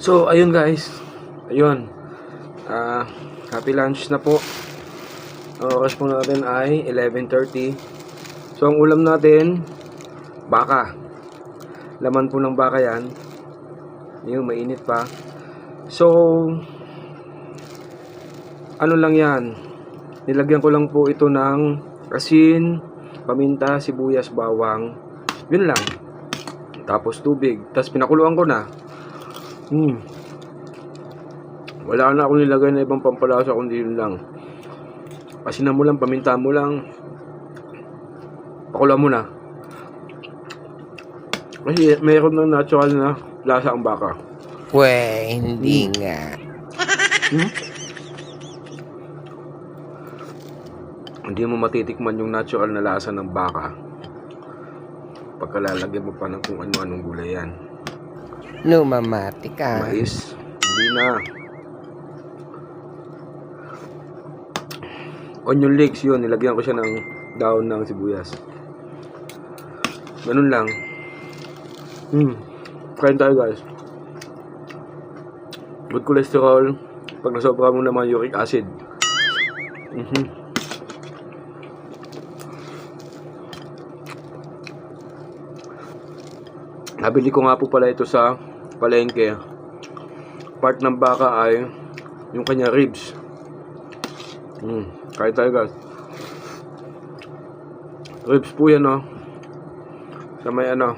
So, ayun guys. Ayun. Ah, happy lunch na po. Ang oras po natin ay 11.30. So, ang ulam natin, baka. Laman po ng baka yan. Yung mainit pa. So, ano lang yan. Nilagyan ko lang po ito ng asin, paminta, sibuyas, bawang. Yun lang. Tapos tubig. Tapos pinakuluan ko na. Hmm. Wala na akong nilagay na ibang pampalasa kundi yun lang. Asinan mo lang, paminta mo lang. Pakuluan mo na. Kasi mayroon ng natural na lasa ang baka. Pwe, hindi nga. Hmm? Hindi mo matitikman yung natural na lasa ng baka. Pagkalalagyan mo pa ng kung ano-anong gulay yan. Numamati ka. Mais, hindi na. Onion leeks yun, nilagyan ko siya ng daon ng sibuyas. Ganun lang. Hmm. Kain tayo guys. Good cholesterol. Pag nasobra mo naman uric acid. Mhm. Nabili ko nga po pala ito sa palengke. Part ng baka ay yung kanya ribs. Hmm, kain tayo guys. Ribs po yan oh. Sa may ano.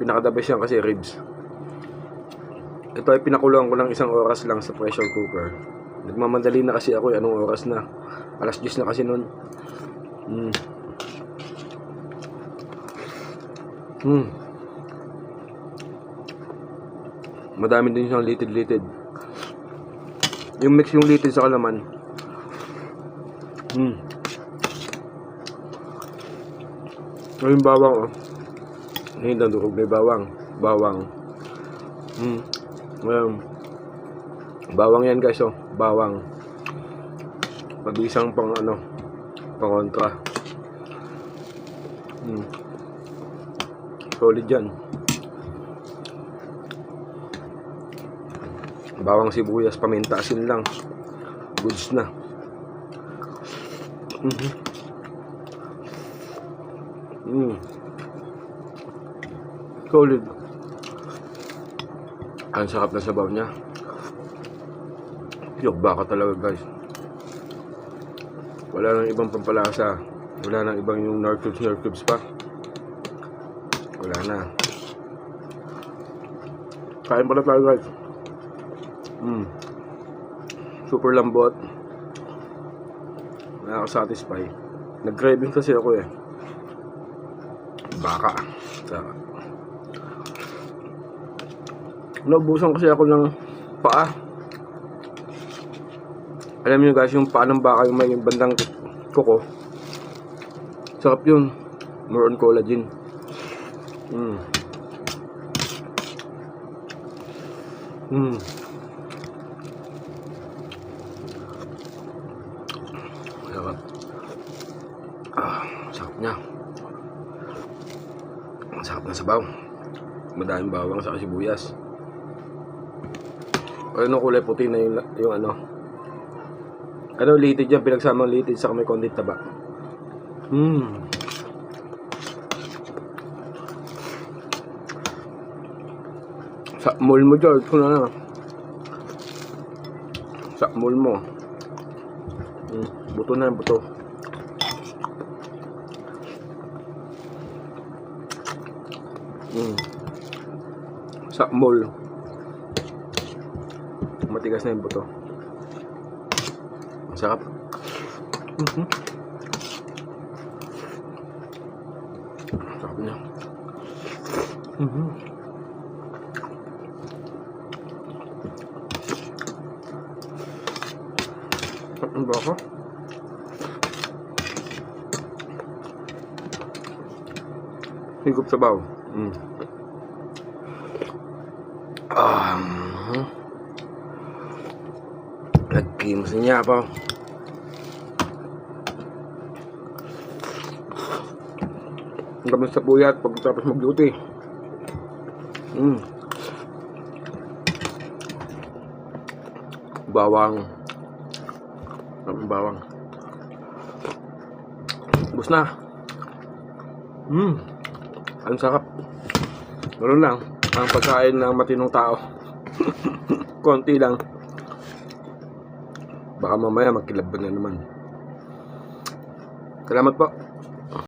Pinaka the best yan kasi ribs. Ito ay pinakuluan ko lang isang oras lang sa pressure cooker. Nagmamadali na kasi ako eh. Anong oras na? Alas 10 na kasi nun. Hmm. Hmm. Madami din siyang litid-litid. Yung mix yung litid sa kalaman. Hmm. Ito yung bawang oh. Hindi na durog may bawang. Bawang. Hmm. Ayan. Bawang yan guys oh. Bawang. Pag-isang pang ano. Pang kontra. Hmm. Solid yan. Bawang sibuyas, paminta, asin lang. Goods na. Mhm. Mm. Solid. Ang sarap na sabaw niya. Yok baka talaga guys. Wala nang ibang pampalasa. Wala nang ibang yung narcubes, narcubes pa. Wala na. Kain pala tayo guys. Mm. Super lambot. Nakaka-satisfy. Nag-craving kasi ako eh. Baka. Sarap. Naubusan kasi ako ng paa. Alam niyo guys, yung paa ng baka yung may bandang kuko. Sarap yun. More on collagen. Mm. Mm. Sarap. Ah, sarap niya. Ang sarap na sabaw. Madaming bawang sa sibuyas. Ano kulay puti na yung, yung ano. Ano litid yan, pinagsamang litid sa may konti taba. Hmm. Sa mall mo George, kung na Sa mall mo. Hmm, buto na buto. Hmm. Sa. Matigas na yung buto. Sarap. Mhm. Sarap niya. Mhm. Ang baka. Higop sa baw. Mm. Ah. mhm. Nagkimos niya pa. Ang gabi sa puyat pagkatapos mag-duty. Mm. Bawang. Ang bawang. Bus na. Mm. Ang sarap. Ganun lang. Ang pagkain ng matinong tao. Konti lang. Baka mamaya magkilabban na naman. Salamat po.